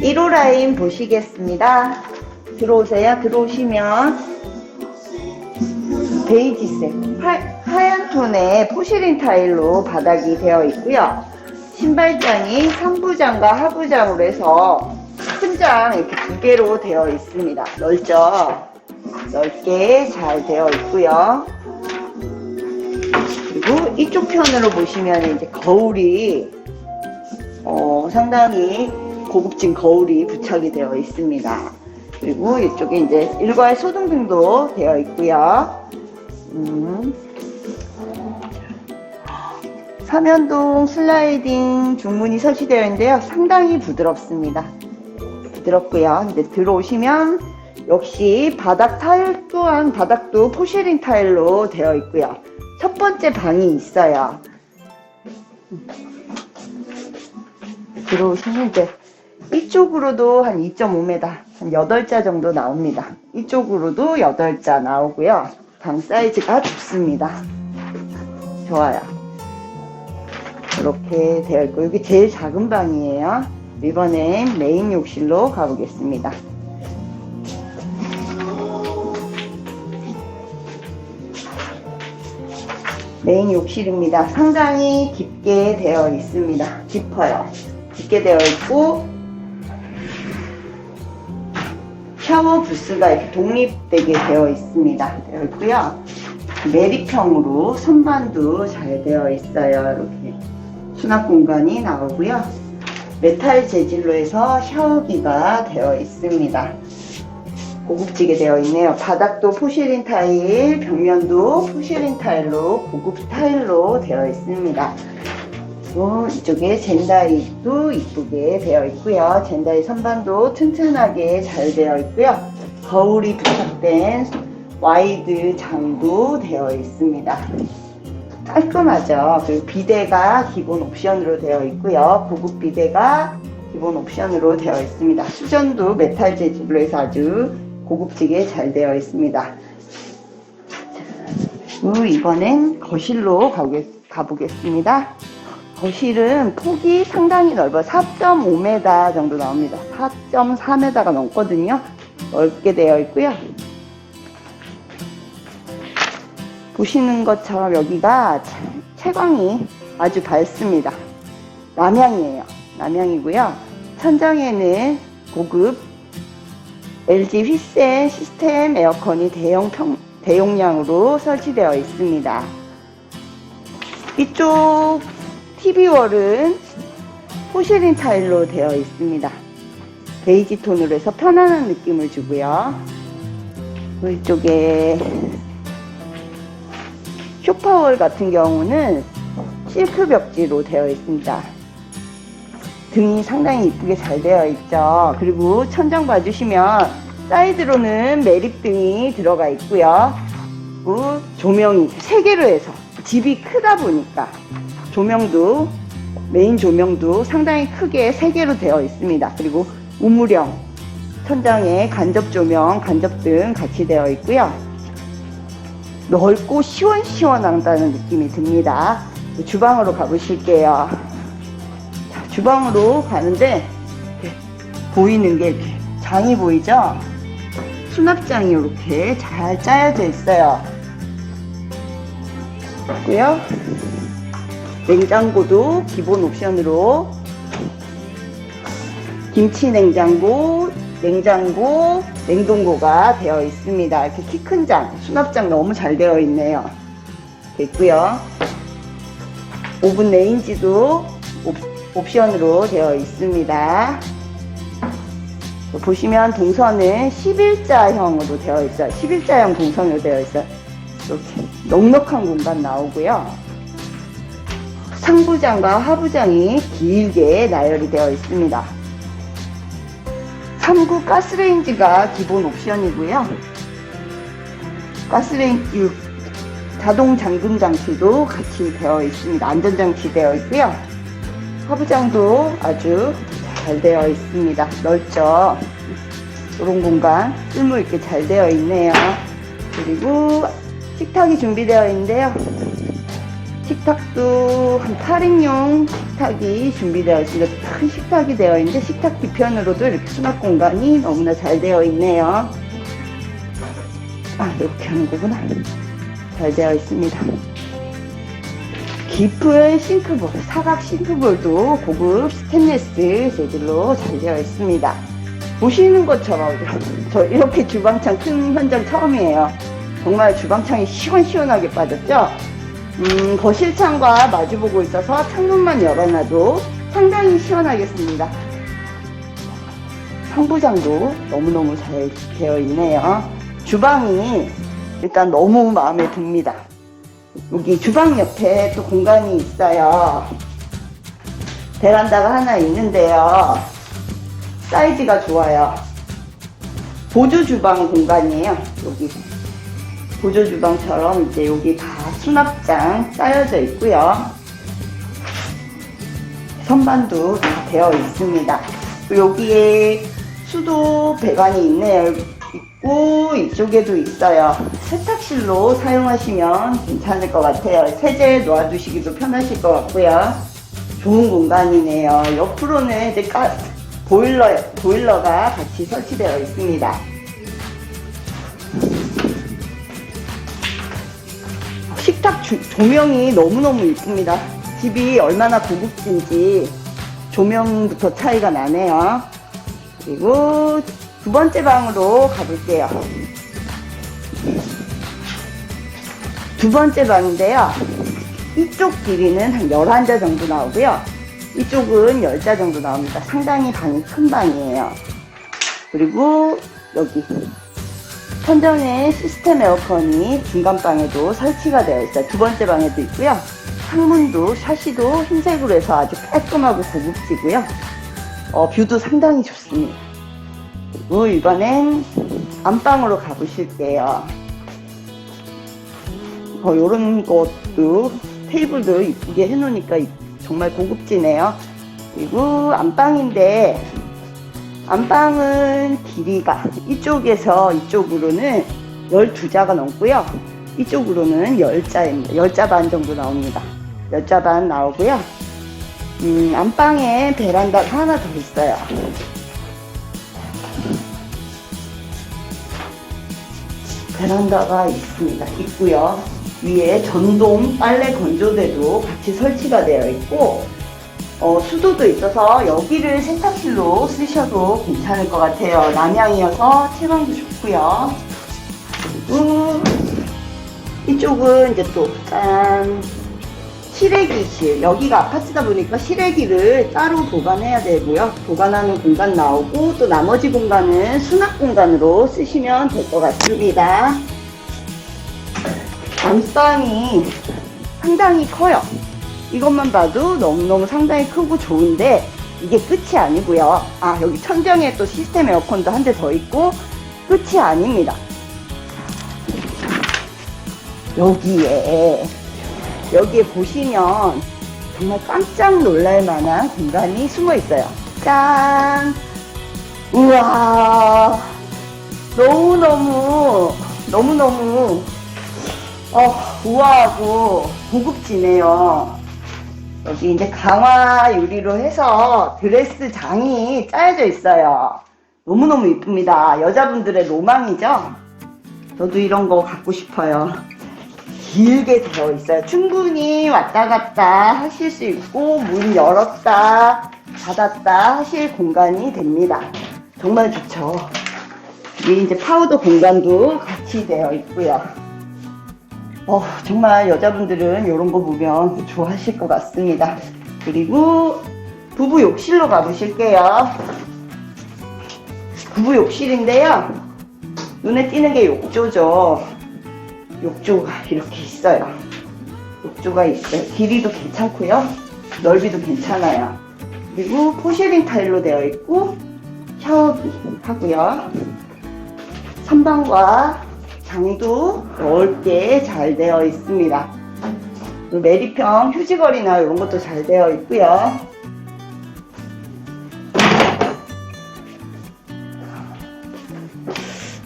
1호 라인 보시겠습니다. 들어오세요. 들어오시면 베이지색 하, 하얀 톤의 포시린 타일로 바닥이 되어 있고요. 신발장이 상부장과 하부장으로 해서 큰 장 이렇게 두 개로 되어 있습니다. 넓죠? 넓게 잘 되어 있고요. 그리고 이쪽 편으로 보시면 이제 거울이 어, 상당히 고급진 거울이 부착이 되어 있습니다. 그리고 이쪽에 이제 일괄 소등등도 되어 있고요. 음. 삼연동 슬라이딩 중문이 설치되어 있는데요. 상당히 부드럽습니다. 부드럽고요. 이제 들어오시면 역시 바닥 타일 또한 바닥도 포쉐린 타일로 되어 있고요. 첫 번째 방이 있어요. 들어오시면 이제 이쪽으로도 한 2.5m, 한 8자 정도 나옵니다. 이쪽으로도 8자 나오고요. 방 사이즈가 좋습니다. 좋아요. 이렇게 되어 있고, 여기 제일 작은 방이에요. 이번엔 메인 욕실로 가보겠습니다. 메인 욕실입니다. 상당히 깊게 되어 있습니다. 깊어요. 깊게 되어 있고 샤워 부스가 이렇게 독립되게 되어 있습니다. 되어 있고요. 내리평으로 선반도 잘 되어 있어요. 이렇게 수납 공간이 나오고요. 메탈 재질로 해서 샤워기가 되어 있습니다. 고급지게 되어 있네요. 바닥도 포시린 타일, 벽면도 포시린 타일로 고급 타일로 되어 있습니다. 그리고 이쪽에 젠다이도 이쁘게 되어 있고요. 젠다이 선반도 튼튼하게 잘 되어 있고요. 거울이 부착된 와이드 장도 되어 있습니다. 깔끔하죠. 그리고 비데가 기본 옵션으로 되어 있고요. 고급 비데가 기본 옵션으로 되어 있습니다. 수전도 메탈 재질로 해서 아주 고급지게 잘 되어 있습니다. 이번엔 거실로 가보겠, 가보겠습니다. 거실은 폭이 상당히 넓어 4.5m 정도 나옵니다. 4.4m가 넘거든요. 넓게 되어 있고요. 보시는 것처럼 여기가 채광이 아주 밝습니다. 남향이에요. 남향이고요. 천장에는 고급 LG 휘센 시스템 에어컨이 대형 평, 대용량으로 설치되어 있습니다. 이쪽 TV월은 포시린 타일로 되어 있습니다. 베이지 톤으로 해서 편안한 느낌을 주고요. 이쪽에 쇼파월 같은 경우는 실크 벽지로 되어 있습니다. 등이 상당히 이쁘게 잘 되어 있죠. 그리고 천장 봐주시면 사이드로는 매립등이 들어가 있고요. 조명이 세 개로 해서 집이 크다 보니까 조명도 메인 조명도 상당히 크게 세 개로 되어 있습니다. 그리고 우물형 천장에 간접 조명, 간접 등 같이 되어 있고요. 넓고 시원시원하다는 느낌이 듭니다. 주방으로 가보실게요. 자, 주방으로 가는데 보이는 게 이렇게 장이 보이죠? 수납장이 이렇게 잘 짜여져 있어요. 있고요. 냉장고도 기본 옵션으로 김치 냉장고, 냉장고, 냉동고가 되어 있습니다. 이렇게 키 큰 장, 수납장 너무 잘 되어 있네요. 됐고요. 오븐 레인지도 옵, 옵션으로 되어 있습니다. 보시면 동선은 11자형으로 되어 있어요. 11자형 동선으로 되어 있어요. 이렇게 넉넉한 공간 나오고요. 상부장과 하부장이 길게 나열이 되어 있습니다. 3구 가스레인지가 기본 옵션이고요. 가스레인지 자동 잠금 장치도 같이 되어 있습니다. 안전장치 되어 있고요. 하부장도 아주 잘 되어 있습니다. 넓죠? 이런 공간 쓸모 있게 잘 되어 있네요. 그리고 식탁이 준비되어 있는데요. 식탁도 한 8인용 식탁이 준비되어 있습니다. 큰 식탁이 되어 있는데 식탁 뒤편으로도 이렇게 수납 공간이 너무나 잘 되어 있네요. 아, 이렇게 하는 거구나. 잘 되어 있습니다. 깊은 싱크볼, 사각 싱크볼도 고급 스테인레스 재질로 잘 되어 있습니다. 보시는 것처럼 저 이렇게 주방창 큰 현장 처음이에요. 정말 주방창이 시원시원하게 빠졌죠? 음, 거실창과 마주보고 있어서 창문만 열어놔도 상당히 시원하겠습니다. 상부장도 너무너무 잘 되어 있네요. 주방이 일단 너무 마음에 듭니다. 여기 주방 옆에 또 공간이 있어요. 베란다가 하나 있는데요. 사이즈가 좋아요. 보조 주방 공간이에요. 여기 보조 주방처럼 이제 여기 다 수납장 쌓여져 있고요. 선반도 다 되어 있습니다. 여기에 수도 배관이 있네요. 있고 이쪽에도 있어요. 세탁실로 사용하시면 괜찮을 것 같아요. 세제 놓아두시기도 편하실 것 같고요. 좋은 공간이네요. 옆으로는 이제 가, 보일러, 보일러가 같이 설치되어 있습니다. 식탁 주- 조명이 너무너무 이쁩니다. 집이 얼마나 고급진지 조명부터 차이가 나네요. 그리고 두 번째 방으로 가볼게요. 두 번째 방인데요. 이쪽 길이는 한 11자 정도 나오고요. 이쪽은 10자 정도 나옵니다. 상당히 방이 큰 방이에요. 그리고 여기 천정에 시스템 에어컨이 중간 방에도 설치가 되어 있어요. 두 번째 방에도 있고요. 창문도 샤시도 흰색으로 해서 아주 깔끔하고 고급지고요. 어, 뷰도 상당히 좋습니다. 그리고 이번엔 안방으로 가보실게요. 어, 요런 것도 테이블도 이쁘게 해놓으니까 이- 정말 고급지네요. 그리고 안방인데 안방은 길이가 이쪽에서 이쪽으로는 12자가 넘고요. 이쪽으로는 10자입니다. 10자 반 정도 나옵니다. 10자 반 나오고요. 음, 안방에 베란다가 하나 더 있어요. 베란다가 있습니다. 있고요. 위에 전동 빨래 건조대도 같이 설치가 되어 있고 어, 수도도 있어서 여기를 세탁실로 쓰셔도 괜찮을 것 같아요. 남향이어서 채광도 좋고요. 그리고 이쪽은 이제 또 짠. 실외기실. 여기가 아파트다 보니까 실외기를 따로 보관해야 되고요. 보관하는 공간 나오고 또 나머지 공간은 수납 공간으로 쓰시면 될 것 같습니다. 안방이 상당히 커요. 이것만 봐도 너무너무 상당히 크고 좋은데 이게 끝이 아니고요. 아 여기 천정에 또 시스템 에어컨도 한 대 더 있고 끝이 아닙니다. 여기에 여기에 보시면 정말 깜짝 놀랄 만한 공간이 숨어 있어요. 짠! 우와! 너무너무, 너무너무, 어, 우아하고 고급지네요. 여기 이제 강화 유리로 해서 드레스 장이 짜여져 있어요. 너무너무 이쁩니다. 여자분들의 로망이죠? 저도 이런 거 갖고 싶어요. 길게 되어 있어요. 충분히 왔다 갔다 하실 수 있고, 문 열었다, 닫았다 하실 공간이 됩니다. 정말 좋죠. 위에 이제 파우더 공간도 같이 되어 있고요. 어, 정말 여자분들은 이런 거 보면 좋아하실 것 같습니다. 그리고 부부 욕실로 가보실게요. 부부 욕실인데요. 눈에 띄는 게 욕조죠. 욕조가 이렇게 있어요. 욕조가 있어요. 길이도 괜찮고요. 넓이도 괜찮아요. 그리고 포쉐린 타일로 되어 있고 샤워기 하고요. 선반과 장도 넓게 잘 되어 있습니다. 메리평 휴지거리나 이런 것도 잘 되어 있고요.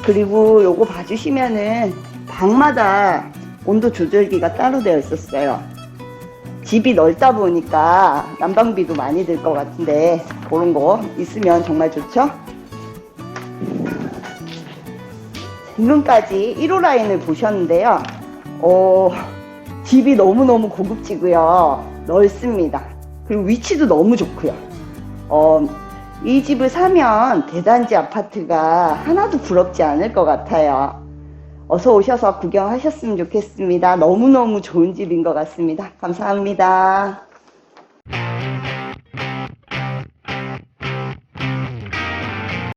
그리고 요거 봐주시면은 방마다 온도 조절기가 따로 되어 있었어요. 집이 넓다 보니까 난방비도 많이 들 것 같은데 그런 거 있으면 정말 좋죠? 지금까지 1호 라인을 보셨는데요. 어, 집이 너무너무 고급지고요. 넓습니다. 그리고 위치도 너무 좋고요. 어, 이 집을 사면 대단지 아파트가 하나도 부럽지 않을 것 같아요. 어서 오셔서 구경하셨으면 좋겠습니다. 너무너무 좋은 집인 것 같습니다. 감사합니다.